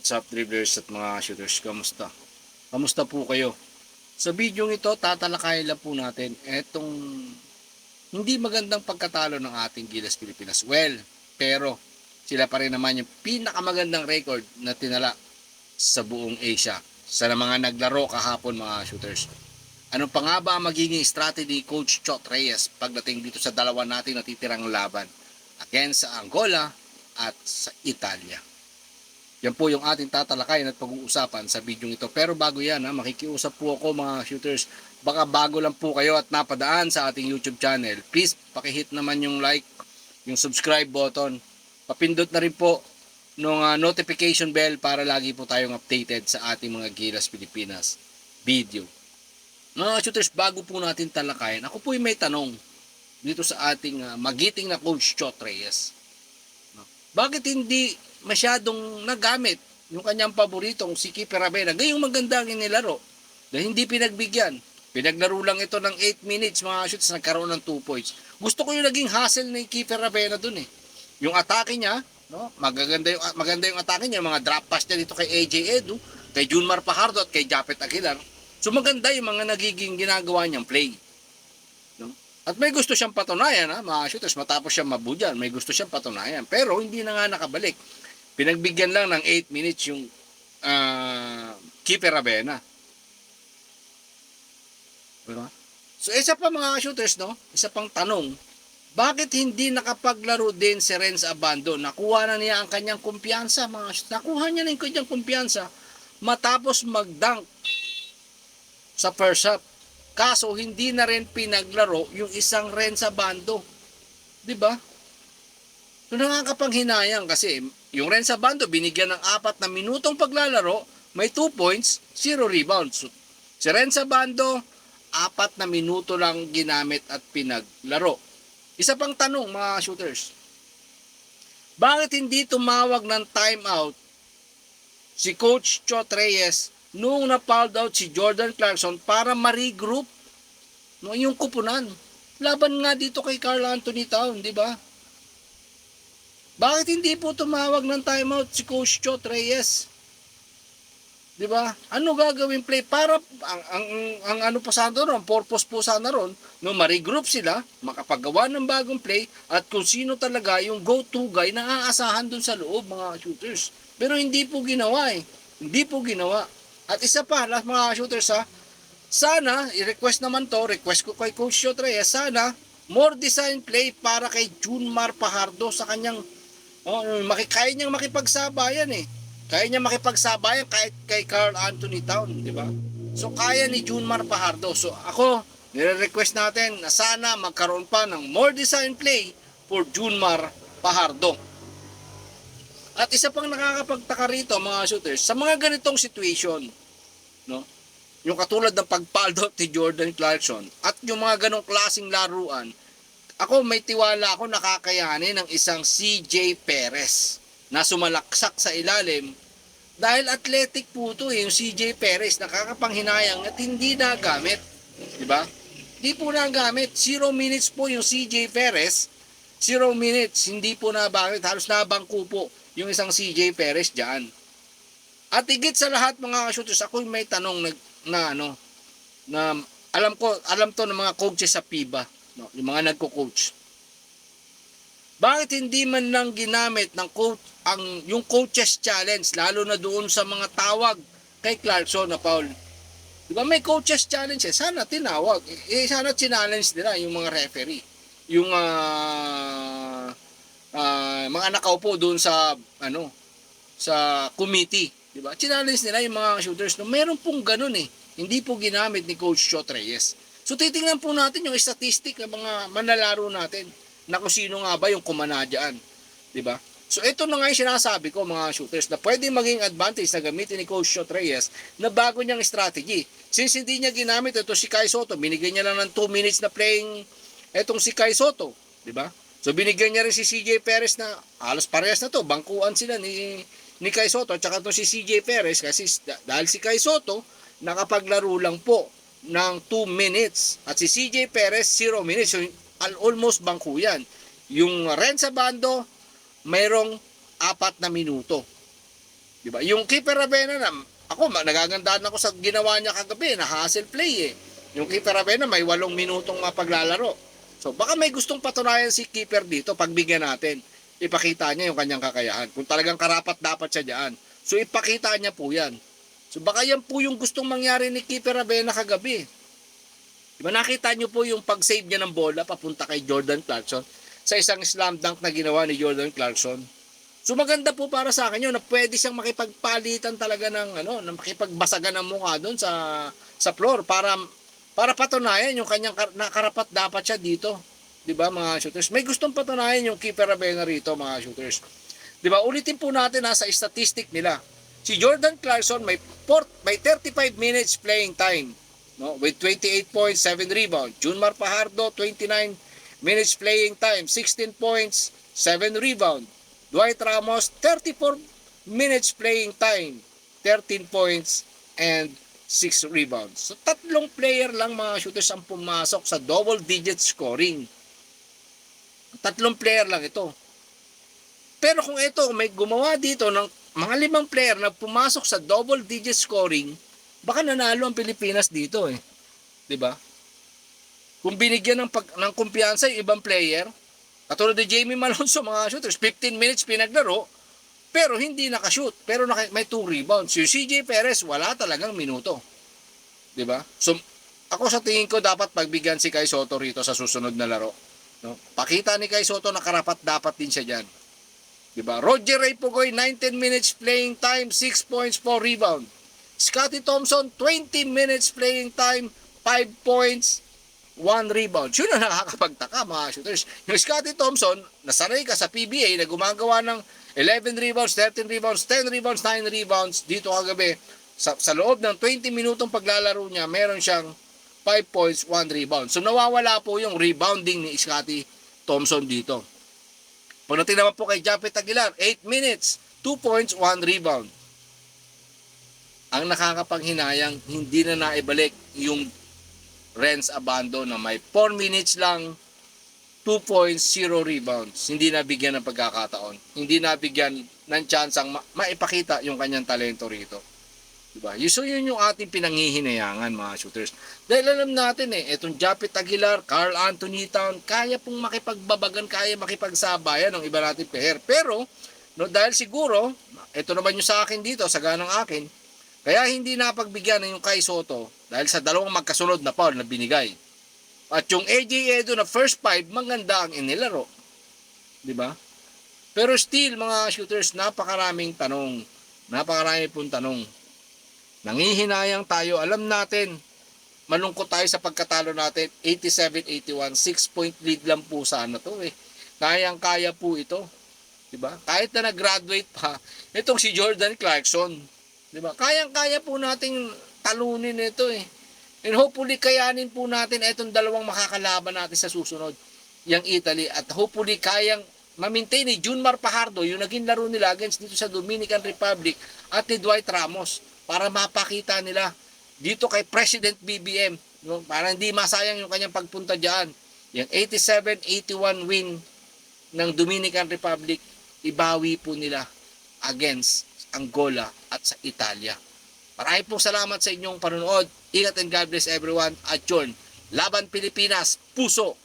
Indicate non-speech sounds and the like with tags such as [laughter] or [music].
What's up dribblers at mga shooters? Kamusta? Kamusta po kayo? Sa video ito, tatalakayin lang po natin etong hindi magandang pagkatalo ng ating Gilas Pilipinas. Well, pero sila pa rin naman yung pinakamagandang record na tinala sa buong Asia sa mga naglaro kahapon mga shooters. Ano pa nga ba ang magiging strategy Coach Chot Reyes pagdating dito sa dalawa nating natitirang laban against sa Angola at sa Italia? Yan po yung ating tatalakayin at pag-uusapan sa video ito. Pero bago yan, ha, makikiusap po ako mga shooters. Baka bago lang po kayo at napadaan sa ating YouTube channel. Please, pakihit naman yung like, yung subscribe button. Papindot na rin po ng notification bell para lagi po tayong updated sa ating mga Gilas Pilipinas video. Mga shooters, bago po natin talakayin, ako po may tanong dito sa ating ah, magiting na coach Chot Reyes. Bakit hindi masyadong nagamit yung kanyang paboritong si Keeper Avena? Gayong maganda ang inilaro. Dahil hindi pinagbigyan. Pinaglaro lang ito ng 8 minutes mga shoots, nagkaroon ng 2 points. Gusto ko yung naging hustle ni Keeper Avena dun eh. Yung atake niya, no? Magaganda yung maganda yung atake niya, mga drop pass niya dito kay AJ Edu, kay Junmar Pajardo at kay Japet Aguilar. So maganda yung mga nagiging ginagawa niyang play. No? At may gusto siyang patunayan, ha, mga shooters, matapos siya mabudyan, may gusto siyang patunayan. Pero hindi na nga nakabalik. Pinagbigyan lang ng 8 minutes yung uh, Keeper Avena. Diba? So isa pa mga shooters, no? Isa pang tanong, bakit hindi nakapaglaro din si Renz Abando? Nakuha na niya ang kanyang kumpiyansa, mga shooters. Nakuha niya na yung kanyang kumpiyansa matapos mag-dunk sa first half. Kaso hindi na rin pinaglaro yung isang Renz Abando. 'Di ba? So nakakapanghinayang kasi yung Renz Abando binigyan ng apat na minutong paglalaro, may 2 points, 0 rebounds. So, si Renz Abando, apat na minuto lang ginamit at pinaglaro. Isa pang tanong mga shooters. Bakit hindi tumawag ng timeout si Coach Chot Reyes nung na-fouled out si Jordan Clarkson para ma-regroup no, yung kupunan? Laban nga dito kay Carl Anthony Town, di ba? Bakit hindi po tumawag ng timeout si Coach Chot Reyes? 'Di ba? Ano gagawin play para ang ang, ang ano pa sana ron, purpose po sana ron, no, ma-regroup sila, makapagawa ng bagong play at kung sino talaga yung go-to guy na aasahan dun sa loob mga shooters. Pero hindi po ginawa eh. Hindi po ginawa. At isa pa, lahat mga shooters ha, sana, i-request naman to, request ko kay Coach Shot Reyes, sana, more design play para kay Junmar Pajardo sa kanyang, oh, makikaya niyang makipagsabayan eh. Kaya niya makipagsabayan kahit kay Carl Anthony Town, di ba? So kaya ni Junmar Pajardo. So ako, nire-request natin na sana magkaroon pa ng more design play for Junmar Pajardo. At isa pang nakakapagtaka rito mga shooters, sa mga ganitong situation, no? Yung katulad ng pagpaldo [laughs] ni Jordan Clarkson at yung mga ganong klasing laruan, ako may tiwala ako nakakayanin ng isang CJ Perez na sumalaksak sa ilalim dahil athletic po ito eh, yung CJ Perez nakakapanghinayang at hindi nagamit. Di ba? Hindi po nagamit. Zero minutes po yung CJ Perez. Zero minutes. Hindi po nabanggit. Halos nabangko po yung isang CJ Perez dyan. At higit sa lahat mga shooters, ako may tanong na, na ano, na alam ko, alam to ng mga coaches sa FIBA, no, yung mga nagko-coach. Bakit hindi man lang ginamit ng coach ang yung coaches challenge lalo na doon sa mga tawag kay Clarkson na Paul? Di ba may coaches challenge eh? Sana tinawag. Eh, sana challenge nila yung mga referee. Yung ah, ah, mga nakaupo doon sa ano sa committee, di ba? Challenge nila yung mga shooters no. Meron pong ganun eh. Hindi po ginamit ni Coach Shot Reyes. So titingnan po natin yung statistic ng mga manlalaro natin na kung sino nga ba yung kumana dyan. Di ba? So ito na nga yung sinasabi ko mga shooters na pwede maging advantage na gamitin ni Coach Shot Reyes na bago niyang strategy. Since hindi niya ginamit ito si Kai Soto, binigyan niya lang ng 2 minutes na playing etong si Kai Soto. Di ba? So binigyan niya rin si CJ Perez na halos parehas na to, bangkuan sila ni ni Kai Soto at saka to si CJ Perez kasi dahil si Kai Soto nakapaglaro lang po ng 2 minutes at si CJ Perez 0 minutes. So al almost bangko yan. Yung Renza Bando, mayroong apat na minuto. Di ba? Yung keeper Ravena na, ako, nagagandahan ako sa ginawa niya kagabi, na hustle play eh. Yung keeper Ravena, may walong minutong mapaglalaro. So, baka may gustong patunayan si keeper dito, pagbigyan natin. Ipakita niya yung kanyang kakayahan. Kung talagang karapat dapat siya dyan. So, ipakita niya po yan. So, baka yan po yung gustong mangyari ni keeper Ravena kagabi. Di ba nakita niyo po yung pag-save niya ng bola papunta kay Jordan Clarkson sa isang slam dunk na ginawa ni Jordan Clarkson. So maganda po para sa akin yun na pwede siyang makipagpalitan talaga ng ano, na makipagbasagan ng mukha doon sa sa floor para para patunayan yung kanyang kar- nakarapat dapat siya dito. 'Di ba mga shooters? May gustong patunayan yung keeper Ravena rito mga shooters. 'Di ba? Ulitin po natin ha, sa statistic nila. Si Jordan Clarkson may port, may 35 minutes playing time no with 28 points, 7 rebounds. Junmar Pajardo 29 minutes playing time, 16 points, 7 rebound. Dwight Ramos 34 minutes playing time, 13 points and 6 rebounds. So tatlong player lang mga shooters ang pumasok sa double digit scoring. Tatlong player lang ito. Pero kung ito may gumawa dito ng mga limang player na pumasok sa double digit scoring, baka nanalo ang Pilipinas dito eh. 'Di ba? Kung binigyan ng pag, ng kumpiyansa yung ibang player, katulad ni Jamie Malonzo [laughs] mga shooters, 15 minutes pinaglaro, pero hindi nakashoot, pero naka, may 2 rebounds. Yung CJ Perez wala talagang minuto. 'Di ba? So ako sa tingin ko dapat pagbigyan si Kai Soto rito sa susunod na laro. No? Pakita ni Kai Soto na karapat dapat din siya diyan. 'Di ba? Roger Ray Pugoy 19 minutes playing time, 6 points, 4 rebound. Scotty Thompson 20 minutes playing time, 5 points, 1 rebound. Yun ang [laughs] nakakapagtaka mga shooters. Yung Scotty Thompson, nasanay ka sa PBA na gumagawa ng 11 rebounds, 13 rebounds, 10 rebounds, 9 rebounds dito kagabi. Sa, sa loob ng 20 minutong paglalaro niya, meron siyang 5 points, 1 rebound. So nawawala po yung rebounding ni Scotty Thompson dito. Pagdating naman po kay Japet Aguilar, 8 minutes, 2 points, 1 rebound. Ang nakakapanghinayang, hindi na naibalik yung Renz Abando na may 4 minutes lang, 2 points, 0 rebounds. Hindi nabigyan ng pagkakataon. Hindi nabigyan ng chance ang ma- maipakita yung kanyang talento rito. Diba? So yun yung ating pinanghihinayangan mga shooters. Dahil alam natin eh, etong Japet Aguilar, Carl Anthony Town, kaya pong makipagbabagan, kaya makipagsabayan ng iba nating player. Pero, no, dahil siguro, ito naman yung sa akin dito, sa ganang akin, kaya hindi napagbigyan ng yung kay Soto dahil sa dalawang magkasunod na foul na binigay. At yung AJ Edo na first five, maganda ang inilaro. Di ba? Pero still, mga shooters, napakaraming tanong. Napakarami pong tanong. Nangihinayang tayo. Alam natin, malungkot tayo sa pagkatalo natin. 87-81, 6-point lead lang po sana to eh. Kayang-kaya po ito. 'Di ba? Kahit na nag-graduate pa, itong si Jordan Clarkson, 'di ba? Kayang-kaya po nating talunin ito eh. And hopefully kayanin po natin itong dalawang makakalaban natin sa susunod, yung Italy at hopefully kayang ma-maintain ni Junmar Pajardo yung naging laro nila against dito sa Dominican Republic at ni Dwight Ramos para mapakita nila dito kay President BBM no? para hindi masayang yung kanyang pagpunta diyan yung 87-81 win ng Dominican Republic ibawi po nila against Angola at sa Italia. Maraming pong salamat sa inyong panonood. Ingat and God bless everyone. At yun, Laban Pilipinas, puso